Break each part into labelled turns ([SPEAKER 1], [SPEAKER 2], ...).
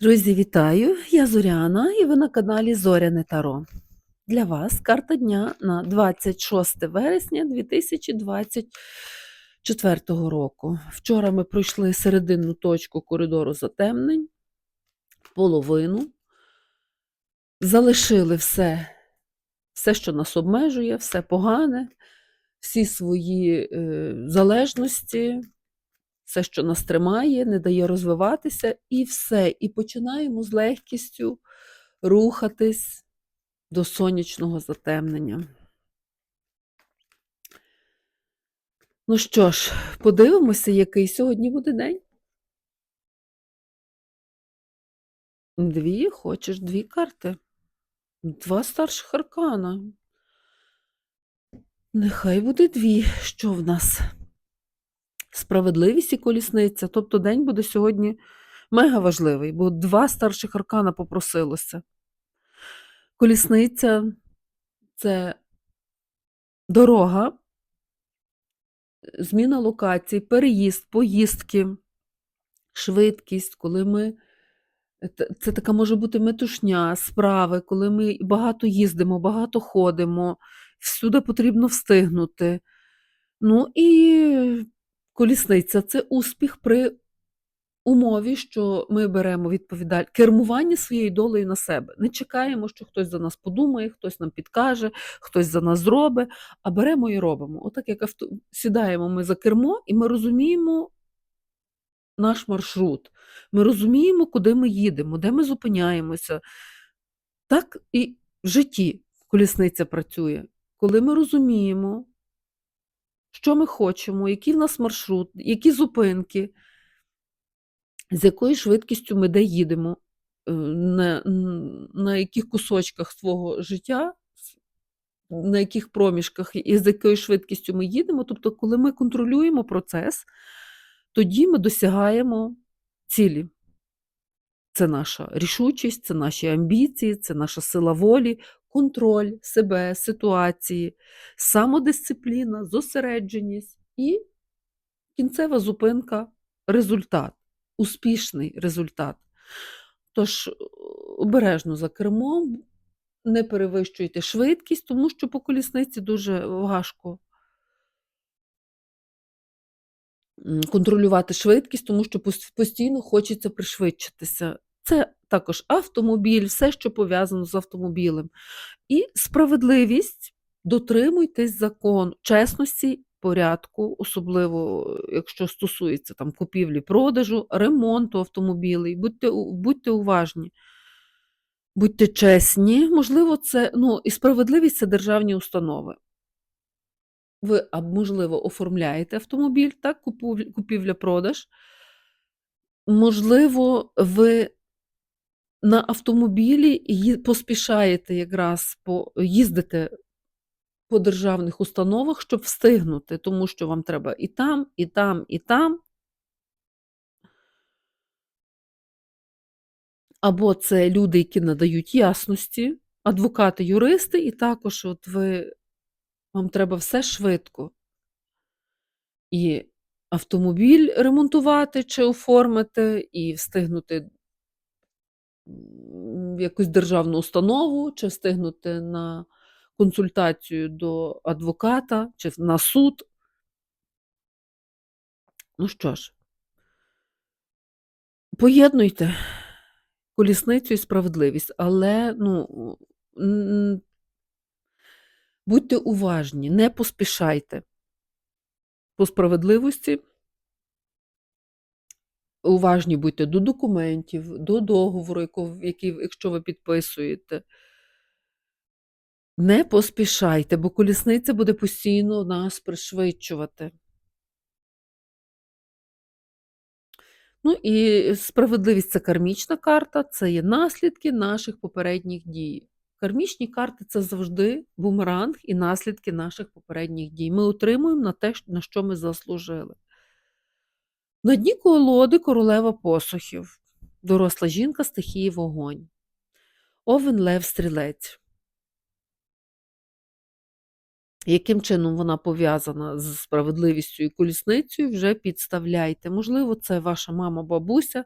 [SPEAKER 1] Друзі, вітаю! Я Зоряна і ви на каналі Зоряне Таро. Для вас карта дня на 26 вересня 2024 року. Вчора ми пройшли серединну точку коридору затемнень, половину, залишили все, все, що нас обмежує, все погане, всі свої е, залежності, все, що нас тримає, не дає розвиватися, і все. І починаємо з легкістю рухатись до сонячного затемнення. Ну що ж, подивимося, який сьогодні буде день. Дві, хочеш дві карти. Два старших аркана. Нехай буде дві. Що в нас? Справедливість і колісниця. Тобто день буде сьогодні мега важливий, бо два старших аркана попросилося. Колісниця це дорога, зміна локацій, переїзд, поїздки, швидкість, коли ми. Це така може бути метушня, справи, коли ми багато їздимо, багато ходимо, всюди потрібно встигнути. Ну і колісниця це успіх при умові, що ми беремо відповідальність, кермування своєю долею на себе. Не чекаємо, що хтось за нас подумає, хтось нам підкаже, хтось за нас зробить, а беремо і робимо. Отак, як авто... сідаємо ми за кермо, і ми розуміємо наш маршрут. Ми розуміємо, куди ми їдемо, де ми зупиняємося. Так і в житті колісниця працює. Коли ми розуміємо, що ми хочемо, який в нас маршрут, які зупинки, з якою швидкістю ми де їдемо, е, на, на яких кусочках свого життя, на яких проміжках і з якою швидкістю ми їдемо. Тобто, коли ми контролюємо процес, тоді ми досягаємо цілі. Це наша рішучість, це наші амбіції, це наша сила волі, контроль себе, ситуації, самодисципліна, зосередженість і кінцева зупинка результат, успішний результат. Тож е, обережно за кермом, не перевищуйте швидкість, тому що по колісниці дуже важко контролювати швидкість, тому що постійно хочеться пришвидшитися. Це також автомобіль, все, що пов'язано з автомобілем. І справедливість, дотримуйтесь закон, чесності, порядку, особливо якщо стосується там купівлі, продажу, ремонту автомобілів. Будьте, будьте уважні. Будьте чесні, можливо, це ну і справедливість це державні установи. Ви, можливо, оформляєте автомобіль, так, купівля-продаж. Можливо, ви на автомобілі поспішаєте якраз по їздите по державних установах, щоб встигнути, тому що вам треба і там, і там, і там. Або це люди, які надають ясності, адвокати, юристи, і також от ви, вам треба все швидко. І автомобіль ремонтувати чи оформити, і встигнути якусь державну установу, чи встигнути на консультацію до адвоката, чи на суд. Ну що ж, поєднуйте колісницю і справедливість, але ну, будьте уважні, не поспішайте. По справедливості уважні будьте до документів, до договору, який, якщо ви підписуєте. Не поспішайте, бо колісниця буде постійно нас пришвидшувати. Ну і справедливість це кармічна карта, це є наслідки наших попередніх дій. Кармічні карти це завжди бумеранг і наслідки наших попередніх дій. Ми отримуємо на те, на що ми заслужили. На дні колоди королева посухів, доросла жінка стихії вогонь, овен лев стрілець. Яким чином вона пов'язана з справедливістю і колісницею, вже підставляйте. Можливо, це ваша мама, бабуся,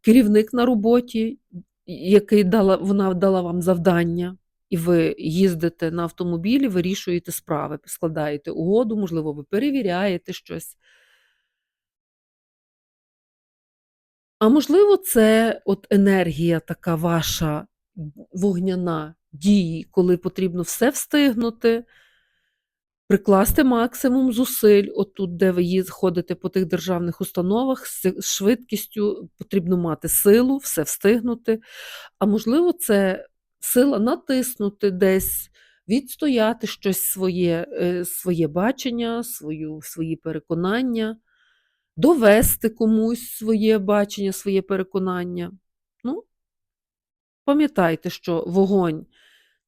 [SPEAKER 1] керівник на роботі, який дала, вона дала вам завдання, і ви їздите на автомобілі, вирішуєте справи, складаєте угоду, можливо, ви перевіряєте щось. А можливо, це от енергія така ваша вогняна дії, коли потрібно все встигнути, прикласти максимум зусиль, отут, де ви ходите по тих державних установах, з швидкістю потрібно мати силу, все встигнути. А можливо, це сила натиснути десь, відстояти щось своє, е, своє бачення, свою, свої переконання, довести комусь своє бачення, своє переконання. Ну, пам'ятайте, що вогонь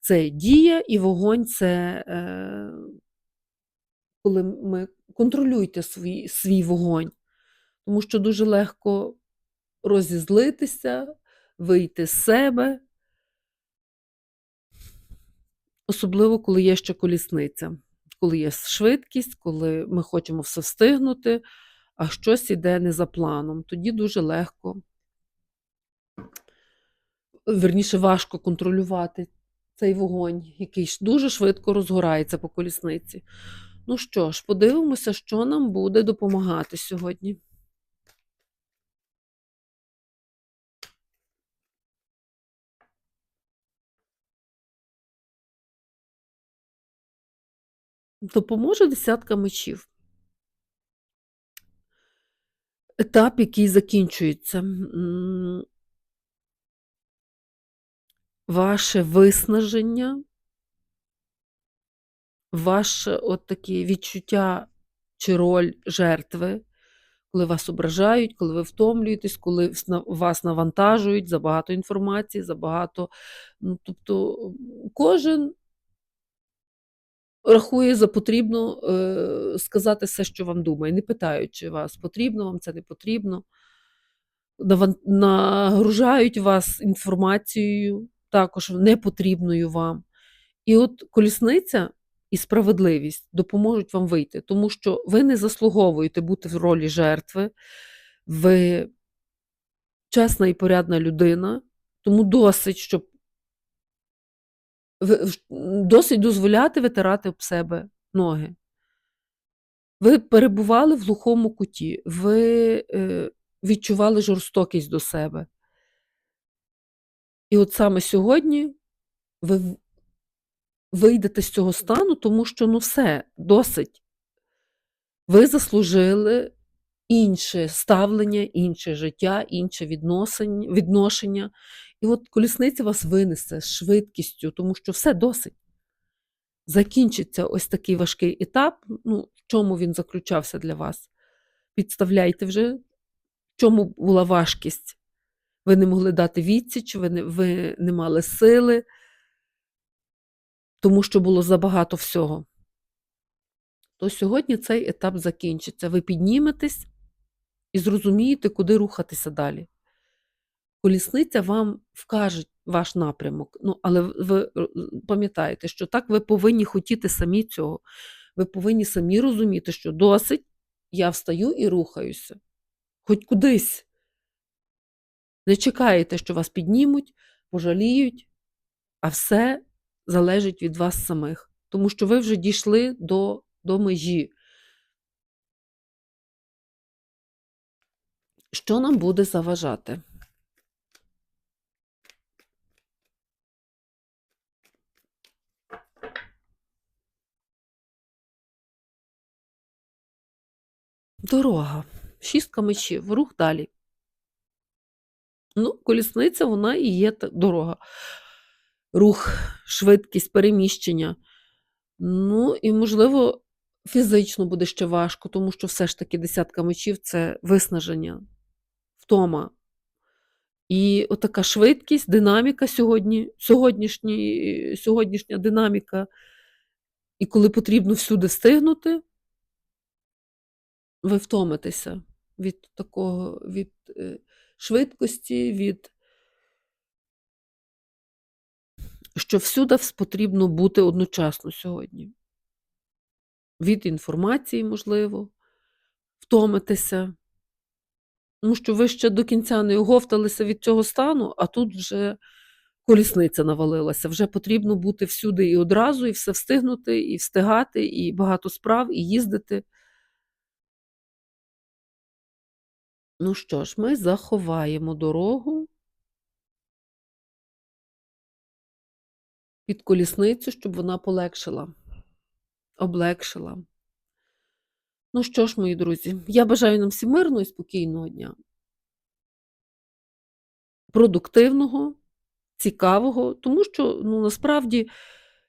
[SPEAKER 1] це дія, і вогонь це е, коли ми контролюйте свій, свій вогонь, тому що дуже легко розізлитися, вийти з себе, особливо, коли є ще колісниця, коли є швидкість, коли ми хочемо все встигнути, а щось іде не за планом. Тоді дуже легко, верніше, важко контролювати цей вогонь, який дуже швидко розгорається по колісниці. Ну що ж, подивимося, що нам буде допомагати сьогодні. Допоможе десятка мечів. Етап, який закінчується. Ваше виснаження, ваше от такі відчуття чи роль жертви, коли вас ображають, коли ви втомлюєтесь, коли вас навантажують забагато інформації, забагато. Ну, тобто кожен рахує за потрібно е, сказати все, що вам думає, не питаючи вас, потрібно вам це не потрібно. Нагружають вас інформацією, також непотрібною вам. І от колісниця і справедливість допоможуть вам вийти, тому що ви не заслуговуєте бути в ролі жертви, ви чесна і порядна людина, тому досить, щоб досить дозволяти витирати об себе ноги. Ви перебували в глухому куті, ви е, відчували жорстокість до себе. І от саме сьогодні ви вийдете з цього стану, тому що ну все, досить. Ви заслужили інше ставлення, інше життя, інше відношення. І от колісниця вас винесе з швидкістю, тому що все досить. Закінчиться ось такий важкий етап. Ну, в чому він заключався для вас? Підставляйте вже, в чому була важкість. Ви не могли дати відсіч, ви не, ви не мали сили, тому що було забагато всього. То сьогодні цей етап закінчиться. Ви підніметесь і зрозумієте, куди рухатися далі. Колісниця вам вкаже ваш напрямок. Ну, але ви пам'ятаєте, що так ви повинні хотіти самі цього. Ви повинні самі розуміти, що досить, я встаю і рухаюся. Хоч кудись. Не чекаєте, що вас піднімуть, пожаліють, а все залежить від вас самих. Тому що ви вже дійшли до, до межі. Що нам буде заважати? Дорога. Шістка мечів, рух далі. Ну, колісниця, вона і є дорога. Рух, швидкість, переміщення. Ну, і, можливо, фізично буде ще важко, тому що все ж таки десятка мечів це виснаження, втома. І отака швидкість, динаміка сьогодні, сьогоднішній, сьогоднішня динаміка. І коли потрібно всюди встигнути, ви втомитеся від такого, від е, швидкості, від що всюди потрібно бути одночасно сьогодні. від інформації, можливо, втомитеся. Тому що ви ще до кінця не оговталися від цього стану, а тут вже колісниця навалилася. Вже потрібно бути всюди і одразу, і все встигнути, і встигати, і багато справ, і їздити. Ну що ж, ми заховаємо дорогу під колісницю, щоб вона полегшила, облегшила. Ну що ж, мої друзі, я бажаю нам всім мирного і спокійного дня. Продуктивного, цікавого, тому що ну, насправді,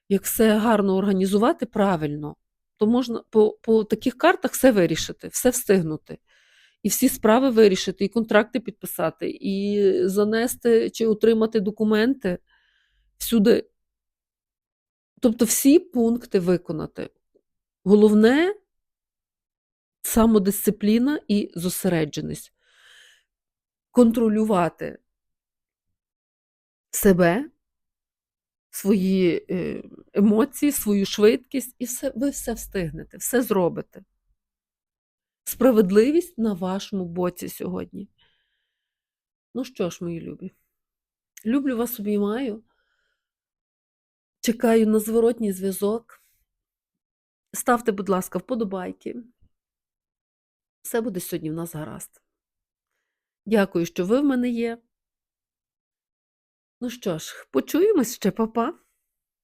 [SPEAKER 1] як все гарно організувати правильно, то можна по, по таких картах все вирішити, все встигнути. І всі справи вирішити, і контракти підписати, і занести чи отримати документи всюди. Тобто всі пункти виконати. Головне самодисципліна і зосередженість. Контролювати себе, свої е, емоції, свою швидкість, і все, ви все встигнете, все зробите. Справедливість на вашому боці сьогодні. Ну що ж, мої любі, люблю вас обіймаю. Чекаю на зворотній зв'язок. Ставте, будь ласка, вподобайки. Все буде сьогодні в нас гаразд. Дякую, що ви в мене є. Ну що ж, почуємось ще, папа.